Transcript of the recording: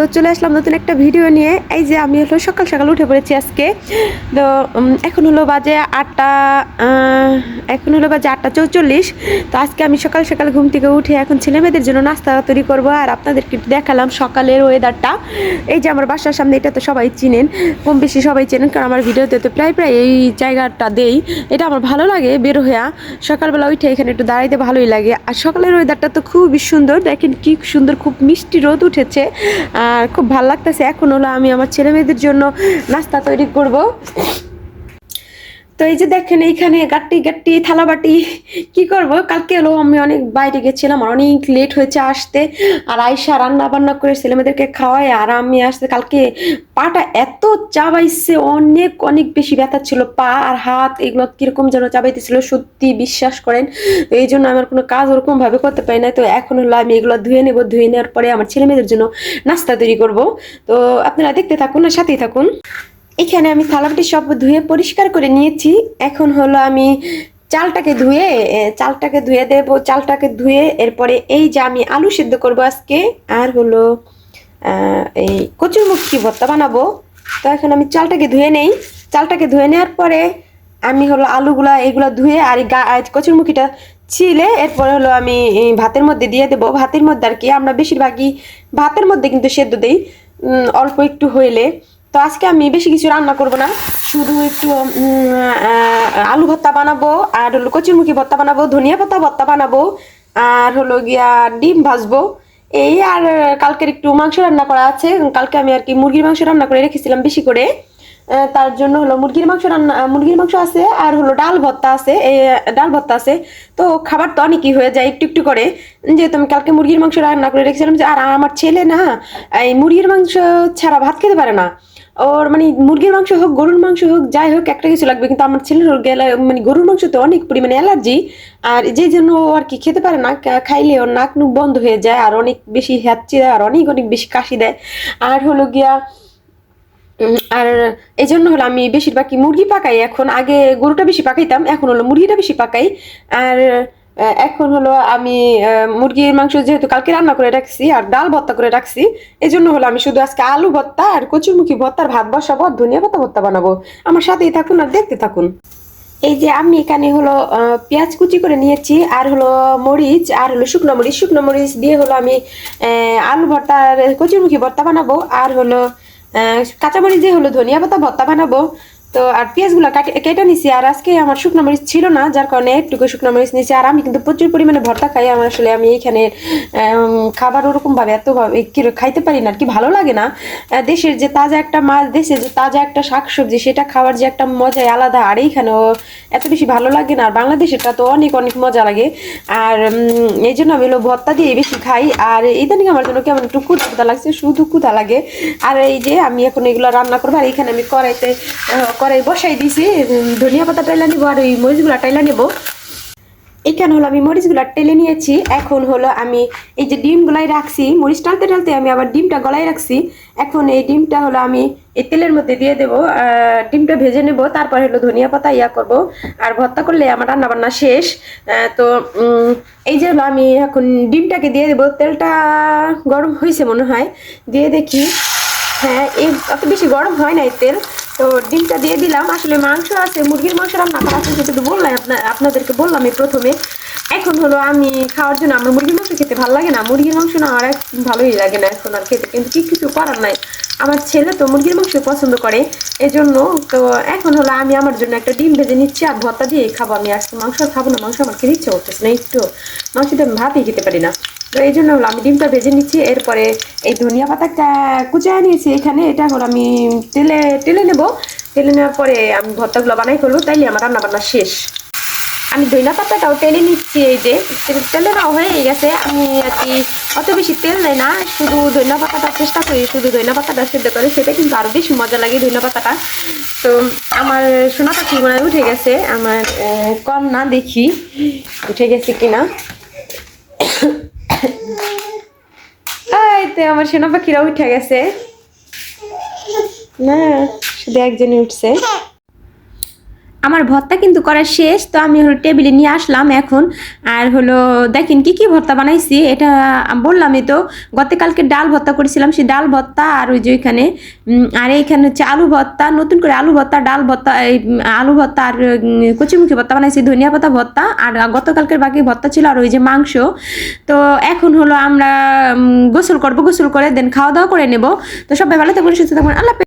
তো চলে আসলাম নতুন একটা ভিডিও নিয়ে। এই যে আমি হলো সকাল সকাল উঠে পড়েছি আজকে। তো এখন হলো বাজে আটটা এখন হলো বাজে আটটা চৌচল্লিশ। তো আজকে আমি সকাল সকাল ঘুম থেকে উঠে এখন ছেলে মেয়েদের জন্য নাস্তা তৈরি করব আর আপনাদেরকে দেখালাম সকালের ওয়েদারটা এই যে আমার বাসার সামনে, এটা তো সবাই চিনেন, কম বেশি সবাই চেনেন, কারণ আমার ভিডিওতে তো প্রায় প্রায় এই জায়গাটা দেই। এটা আমার ভালো লাগে বের হইয়া সকালবেলা উঠে এখানে একটু দাঁড়াইতে ভালোই লাগে। আর সকালের ওয়েদারটা তো খুবই সুন্দর, দেখেন কি সুন্দর, খুব মিষ্টি রোদ উঠেছে। আর খুব ভালো লাগতেছে। এখন হলো আমি আমার ছেলে মেয়েদের জন্য নাস্তা তৈরি করব। তো এই যে দেখেন, এইখানে গাট্টি গাট্টি, থালাবাটি, কি করব? কালকে হলো আমি অনেক বাইরে গেছিলাম, আর অনেক লেট হয়েছে আসতে। আর আয়সা রান্না বান্না করে ছেলেমেয়েদেরকে খাওয়াই আর আমি আসতে কালকে পাটা এত চাবাইছে, অনেক অনেক বেশি ব্যথা ছিল, পা আর হাত, এগুলো কীরকম যেন চাবাইতেছিল, সত্যি বিশ্বাস করেন। এই জন্য আমার কোনো কাজ ওরকমভাবে করতে পারি না তো এখন হলো আমি এগুলো ধুয়ে নেব, ধুয়ে নেওয়ার পরে আমার ছেলে মেয়েদের জন্য নাস্তা তৈরি করব। তো আপনারা দেখতে থাকুন আর সাথেই থাকুন। এখানে আমি থালাবাটি সব ধুয়ে পরিষ্কার করে নিয়েছি। এখন হলো আমি চালটাকে ধুয়ে চালটাকে ধুয়ে দেব। চালটাকে ধুয়ে এরপরে এই যে আমি আলু সিদ্ধ করব আজকে, আর হলো এই কচুরমুখী ভর্তা বানাবো। তো এখন আমি চালটাকে ধুয়ে নেই। চালটাকে ধুয়ে নেওয়ার পরে আমি হলো আলুগুলা, এগুলা ধুয়ে আর কচুরমুখীটা ছিলে, এরপরে হলো আমি ভাতের মধ্যে দিয়ে দেবো। ভাতের মধ্যে আর কি আমরা বেশিরভাগই ভাতের মধ্যে কিন্তু সেদ্ধ দিই অল্প একটু হইলে। তো আজকে আমি বেশি কিছু রান্না করব না, শুধু একটু আলু ভর্তা বানাবো, আর হলো কচুরমুখী ভর্তা বানাবো, ধনিয়া পাতা ভর্তা বানাবো, আর হলো গিয়া ডিম ভাজবো। এই আর কালকের একটু মাংস রান্না করা আছে, কালকে আমি আর কি মুরগির মাংস রান্না করে রেখেছিলাম বেশি করে। তার জন্য হলো মুরগির মাংস রান্না মুরগির মাংস আছে আর হলো ডাল ভর্তা আছে ডাল ভর্তা আছে। তো খাবার তো অনেকই হয়ে যায় একটু একটু করে। যেহেতু আমি কালকে মুরগির মাংস রান্না করে রেখেছিলাম যে, আর আমার ছেলে না, এই মুরগির মাংস ছাড়া ভাত খেতে পারে না। ওর মানে মুরগির মাংস হোক, গরুর মাংস হোক, যাই হোক, একটা কিছু লাগবে। কিন্তু আমার ছেলের গেলে মানে গরুর মাংসতে অনেক পরিমাণে অ্যালার্জি। আর যে জন্য ও আর কি খেতে পারে না খাইলে ওর নাক নুক বন্ধ হয়ে যায়, আর অনেক বেশি হ্যাচ্ছি দেয়, আর অনেক অনেক বেশি কাশি দেয়। আর হলো গিয়া আর এই জন্য হলো আমি বেশিরভাগই মুরগি পাকাই। এখন আগে গরুটা বেশি পাকাইতাম, এখন হলো মুরগিটা বেশি পাকাই। আর এখন হলো আমি মুরগির মাংস যেহেতু কালকে রান্না করে রাখছি আর ডাল ভর্তা করে রাখছি এই জন্য হলো আমি শুধু আজকে আলু ভর্তা আর কচুরমুখী ভর্তার ভাত বসাবো আর ধনিয়া পাতা ভর্তা বানাবো। আমার সাথেই থাকুন আর দেখতে থাকুন। এই যে আমি এখানে হলো পেঁয়াজ কুচি করে নিয়েছি আর হলো মরিচ আর হলো শুকনো মরিচ। শুকনো মরিচ দিয়ে হলো আমি আলু ভর্তা আর কচুরমুখী ভর্তা বানাবো। আর হলো কাঁচামরিচ দিয়ে হলো ধনিয়া পাতা ভর্তা বানাবো। তো আর পেঁয়াজগুলো কাটে নিছি, আর আজকে আমার শুকনো মরিচ ছিল না, যার কারণে একটুকু শুকনো মরিচ নিয়েছি আর আমি কিন্তু প্রচুর পরিমাণে ভর্তা খাই, আমার আসলে আমি এইখানে খাবার ওরকম ভাবে এত খাইতে পারি না, আর কি ভালো লাগে না। দেশের যে তাজা একটা মাছ, দেশের যে তাজা একটা শাকসবজি, সেটা খাওয়ার যে একটা মজাই আলাদা, আর এইখানেও এত বেশি ভালো লাগে না, আর বাংলাদেশেরটা তো অনেক অনেক মজা লাগে। আর এই জন্য আমি ভর্তা দিয়ে বেশি খাই, আর ইদানিং আমার জন্য কেমন একটু ক্ষুধা লাগছে, শুধু ক্ষুধা লাগে। আর এই যে আমি এখন এগুলো রান্না করব, আর এখানে আমি কড়াইতে কড়াই বসাই উম, ধনিয়া পাতা টাইলা নিবো আর ওই মরিচগুলো টাইলা নেব। এখানে হলো আমি মরিচগুলো টেলে নিয়েছি এখন হলো আমি এই যে ডিম রাখছি মরিচ টালতে টালতে আমি আবার ডিমটা গলাই রাখছি। এখন এই ডিমটা হলো আমি এই তেলের মধ্যে দিয়ে দেবো ডিমটা ভেজে নেব তারপর হলো ধনিয়া পাতা ইয়া করব। আর ভর্তা করলে আমার রান্না বান্না শেষ তো এই যে হলো আমি এখন ডিমটাকে দিয়ে দেবো তেলটা গরম হয়েছে মনে হয় দিয়ে দেখি। হ্যাঁ এই অত বেশি গরম হয় না এই তেল তো ডিমটা দিয়ে দিলাম। আসলে মাংস আছে, মুরগির মাংস রান্না করা আছে সেটা বললাম আপনাদেরকে বললাম এই প্রথমে। এখন হলো আমি খাওয়ার জন্য আমার মুরগির মাংস খেতে ভালো লাগে না। মুরগির মাংস না আমার ভালোই লাগে না এখন আর খেতে, কিন্তু কি কিছু করার নাই। আমার ছেলে তো মুরগির মাংস পছন্দ করে এই জন্য তো এখন হলো আমি আমার জন্য একটা ডিম ভেজে নিচ্ছি আর ভর্তা দিয়ে খাব আমি। আজকে মাংস খাব না, মাংস আমার খেতে ইচ্ছে করতেছে না, একটু। মাংস দিয়ে আমি ভাতই খেতে পারি না। তো এই জন্য আমি ডিমটা ভেজে নিচ্ছি, এরপরে এই ধনিয়া পাতাটা কুচায় নিয়েছি এখানে, এটা হলো আমি তেলে তেলে নেব। তেলে নেওয়ার পরে আমি ভর্তাগুলো বানাই ফেলব তাইলে আমার রান্না বান্না শেষ। আমি ধনিয়া পাতাটাও তেলে নিচ্ছি, এই যে তেল- নাও হয়ে গেছে। আমি আর কি অত বেশি তেল নেই না, শুধু ধনিয়া পাতাটা চেষ্টা করি, শুধু ধনিয়া পাতাটা সেদ্ধ করে, সেটা কিন্তু আরও বেশি মজা লাগে ধনিয়া পাতাটা। তো আমার সোনা পাখি উঠে গেছে, আমার কম না দেখি, উঠে গেছে কিনা এই তো আমার সোনা পাখিরা উঠে গেছে। না শুধু একজনই উঠছে। আমার ভর্তা কিন্তু করা শেষ, তো আমি হলো টেবিলে নিয়ে আসলাম এখন। আর হলো, দেখেন কি কি ভর্তা বানাইছি, এটা বললামই তো, গতকালকে ডাল ভর্তা করেছিলাম, সেই ডাল ভর্তা আর ওই যে ওইখানে আর এইখানে হচ্ছে আলু ভর্তা, নতুন করে আলু ভর্তা, ডাল ভর্তা, এই আলু ভর্তা আর কচুমুখী ভর্তা বানাইছি, ধনিয়া পাতা ভর্তা, আর গতকালকের বাকি ভর্তা ছিল আর ওই যে মাংস। তো এখন হলো আমরা গোসল করব, গোসল করে দেন খাওয়া দাওয়া করে নেব। তো সবাই ভালো থাকবেন সুস্থ থাকবেন আল্লাহ।